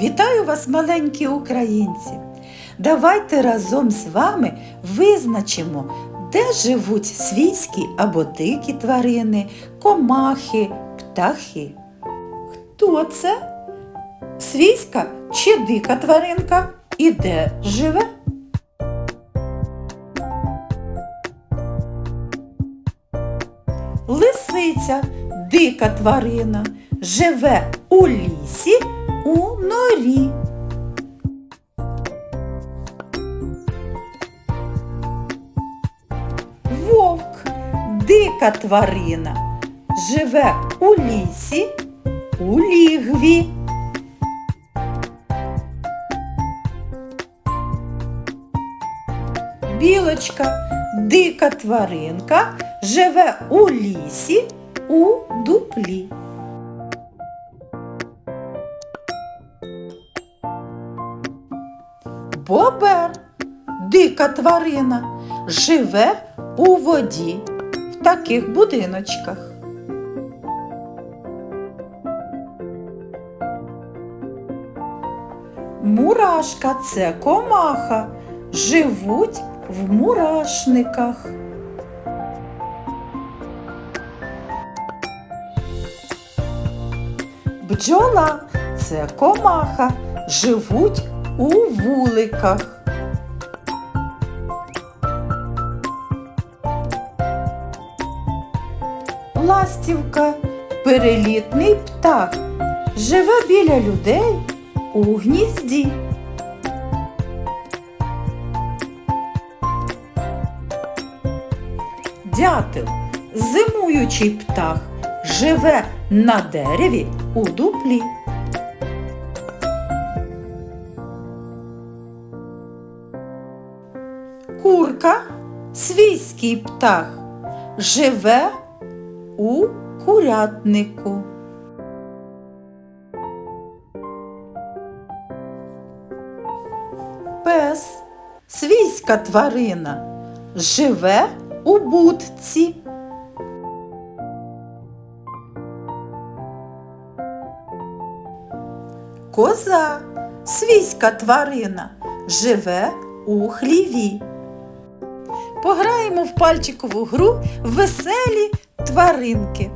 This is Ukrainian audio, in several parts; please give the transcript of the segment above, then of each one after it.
Вітаю вас, маленькі українці! Давайте разом з вами визначимо, де живуть свійські або дикі тварини, комахи, птахи. Хто це? Свійська чи дика тваринка? І де живе? Лисиця дика тварина, живе у лісі у норі. Вовк дика тварина, живе у лісі у лігві. Білочка дика тваринка живе у лісі у дуплі. Бобер дика тварина живе у воді в таких будиночках. Мурашка це комаха, живуть в мурашниках. Бджола це комаха, живуть у вуликах. Ластівка перелітний птах, живе біля людей у гнізді. Дятел зимуючий птах, живе на дереві у дуплі. Курка свійський птах, живе у курятнику. Пес свійська тварина, живе у будці. Коза свійська тварина живе у хліві. Пограємо в пальчикову гру веселі тваринки.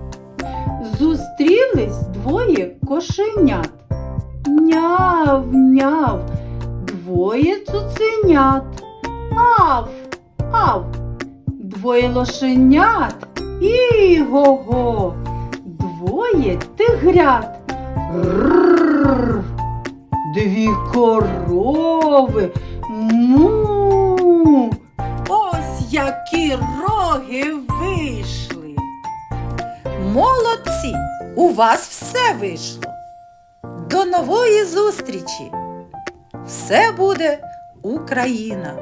Зустрілись двоє кошенят. Няв, няв, двоє цуценят. Ав, ав, двоє лошенят. Іго-го, двоє тигрят. Рррр, дві корови. Му. Які роги вийшли. Молодці! У вас все вийшло. До нової зустрічі! Все буде Україна!